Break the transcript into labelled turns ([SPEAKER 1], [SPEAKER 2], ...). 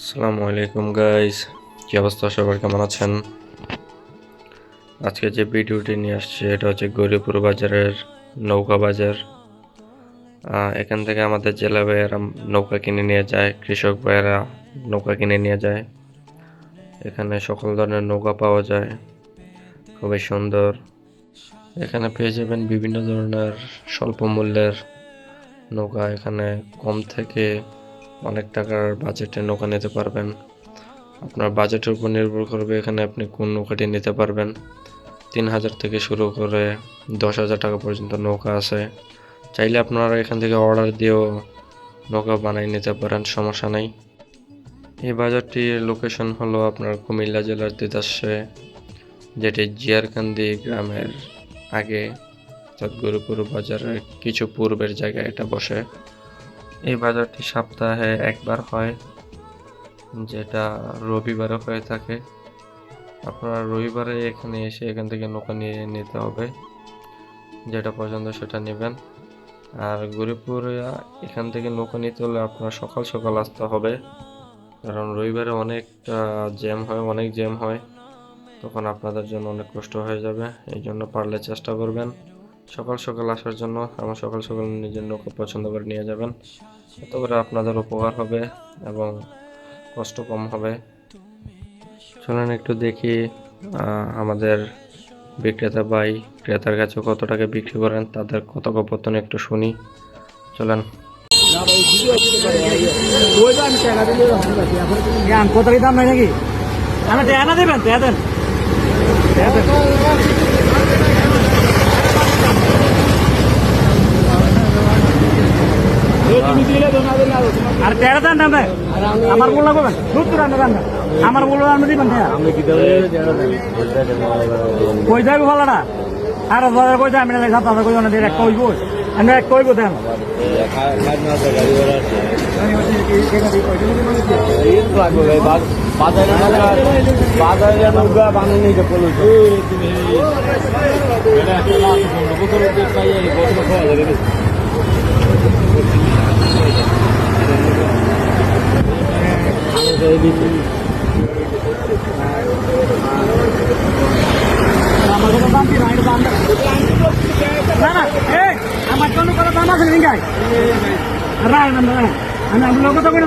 [SPEAKER 1] আসসালামু আলাইকুম গাইস কি অবস্থা? সবার কেমন আছেন? আজকে যে ভিডিওটি নিয়ে আসছে, এটা হচ্ছে গৌরীপুর বাজারের নৌকা বাজার। এখান থেকে আমাদের জেলা ভাইয়েরা নৌকা কিনে নিয়ে যায়, কৃষক ভাইয়েরা নৌকা কিনে নিয়ে যায়। এখানে সকল ধরনের নৌকা পাওয়া যায়, খুবই সুন্দর। এখানে পেয়ে যাবেন বিভিন্ন ধরনের স্বল্প মূল্যের নৌকা। এখানে কম থেকে অনেক টাকার বাজেটে নৌকা নিতে পারবেন। আপনার বাজেটের উপর নির্ভর করবে এখানে আপনি কোন নৌকাটি নিতে পারবেন। তিন হাজার থেকে শুরু করে দশ হাজার টাকা পর্যন্ত নৌকা আছে। চাইলে আপনারা এখান থেকে অর্ডার দিয়েও নৌকা বানিয়ে নিতে পারেন, সমস্যা নেই। এই বাজারটির লোকেশন হলো আপনার কুমিল্লা জেলার তিতাসে, যেটি জিয়ারকান্দি গ্রামের আগে গুরুপুর বাজারের কিছু পূর্বের জায়গায় এটা বসে। এই বাজারটি সপ্তাহে একবার হয়, যেটা রবিবারে হয়ে থাকে। আপনারা রবিবারে এখানে এসে এখান থেকে নৌকা নিয়ে নিতে হবে, যেটা পছন্দ সেটা নেবেন। আর গরিবপুরে এখান থেকে নৌকা নিতে হলে আপনার সকাল সকাল আসতে হবে, কারণ রবিবারে অনেকটা জ্যাম হয়, অনেক জ্যাম হয়, তখন আপনাদের জন্য অনেক কষ্ট হয়ে যাবে, এই জন্য পারলে চেষ্টা করবেন। সকাল সকাল আসার জন্য আমার সকাল সকাল নিজের নৌকা পছন্দ করে নিয়ে যাবেন। এতে করে আপনাদের উপকার হবে এবং কষ্ট কম হবে। চলেন একটু দেখি আমাদের বিক্রেতা ভাই, ক্রেতার কাছে কত টাকা বিক্রি করেন, তাদের কথোপকথন একটু শুনি। চলেন।
[SPEAKER 2] কত দাম নাই নাকি। আর টেয়া দেন দাম আমার বললা করবেন দুধ তো রান্না রান্না। আমার বলল আমি দিবেন কই যাবি ভালো আর বাজার কই যাই আমি সাত হাজার কই না এক কইব। আমি এক কইব, দেন। আমার কোনো দাম কি না এটা দাম না না, এই, আমার জন্য কোনো দাম আছে নিকাই রায় না আমি লোক তো করে